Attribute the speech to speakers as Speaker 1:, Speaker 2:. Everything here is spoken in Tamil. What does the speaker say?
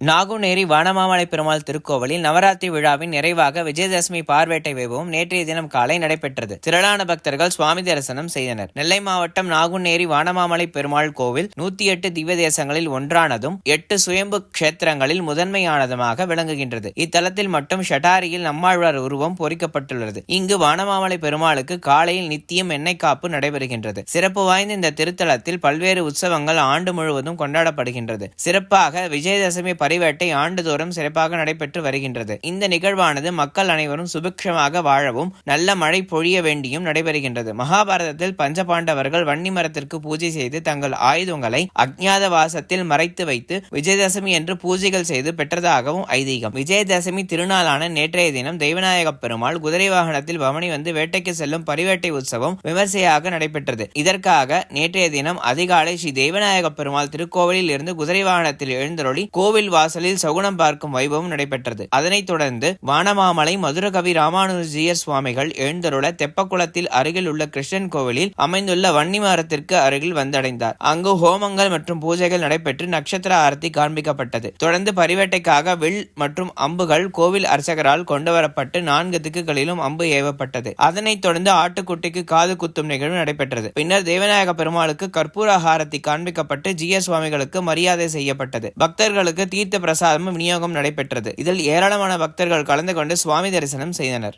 Speaker 1: நாகுநேரி வானமாமலை பெருமாள் திருக்கோவிலில் நவராத்திரி விழாவின் நிறைவாக விஜயதசமி பார்வேட்டை வைபவம் நேற்றைய தினம் காலை நடைபெற்றது. திரளான பக்தர்கள் சுவாமி தரிசனம் செய்தனர். நெல்லை மாவட்டம் நாகுநேரி வானமாமலை பெருமாள் கோவில் நூத்தி எட்டு திவ்ய தேசங்களில் ஒன்றானதும் எட்டு சுயம்பு க்ஷேத்திரங்களில் முதன்மையானதுமாக விளங்குகின்றது. இத்தலத்தில் மட்டும் ஷட்டாரியில் நம்மாழ்வார் உருவம் பொறிக்கப்பட்டுள்ளது. இங்கு வானமாமலை பெருமாளுக்கு காலையில் நித்தியம் எண்ணெய் காப்பு நடைபெறுகின்றது. சிறப்பு வாய்ந்த இந்த திருத்தலத்தில் பல்வேறு உற்சவங்கள் ஆண்டு முழுவதும் கொண்டாடப்படுகின்றது. சிறப்பாக விஜயதசமி பரிவேட்டை ஆண்டுதோறும் சிறப்பாக நடைபெற்று வருகின்றது. இந்த நிகழ்வானது மக்கள் அனைவரும் சுபிக்ஷமாக வாழவும் நல்ல மழை பொழிய வேண்டியும் நடைபெறுகின்றது. மகாபாரதத்தில் பஞ்சபாண்டவர்கள் வன்னி மரத்திற்கு பூஜை செய்து தங்கள் ஆயுதங்களை அஜ்ஞாத வாசத்தில் மறைத்து வைத்து விஜயதசமி என்று பூஜைகள் செய்து பெற்றதாகவும் ஐதீகம். விஜயதசமி திருநாளான நேற்றைய தினம் தெய்வநாயக பெருமாள் குதிரை வாகனத்தில் பவனி வந்து வேட்டைக்கு செல்லும் பரிவேட்டை உற்சவம் விமர்சையாக நடைபெற்றது. இதற்காக நேற்றைய தினம் அதிகாலை ஸ்ரீ தெய்வநாயக பெருமாள் திருக்கோவிலில் இருந்து குதிரை வாகனத்தில் எழுந்தருளி கோவில் வாசலில் சகுனம் பார்க்கும் வைபவம் நடைபெற்றது. அதனைத் தொடர்ந்து வானமாமலை மதுரகவி ராமானுஜியர் சுவாமிகள் எழுந்தருள தெப்பக்குளத்தில் அருகில் உள்ள கிருஷ்ணன் கோவிலில் அமைந்துள்ள வன்னிமாரத்திற்கு அருகில் வந்தடைந்தார். அங்கு ஹோமங்கள் மற்றும் பூஜைகள் நடைபெற்று நட்சத்திர ஆரத்தி காண்பிக்கப்பட்டது. தொடர்ந்து பரிவேட்டைக்காக வில் மற்றும் அம்புகள் கோவில் அர்ச்சகரால் கொண்டுவரப்பட்டு நான்கு திக்குகளிலும் அம்பு ஏவப்பட்டது. அதனைத் தொடர்ந்து ஆட்டுக்குட்டிக்கு காது குத்தும் நிகழ்வு நடைபெற்றது. பின்னர் தேவநாயக பெருமாளுக்கு கற்பூர ஆரத்தி காண்பிக்கப்பட்டு ஜி சுவாமிகளுக்கு மரியாதை செய்யப்பட்டது. பக்தர்களுக்கு தீர்த்த பிரசாதமும் விநியோகம் நடைபெற்றது. இதில் ஏராளமான பக்தர்கள் கலந்து கொண்டு சுவாமி தரிசனம் செய்தனர்.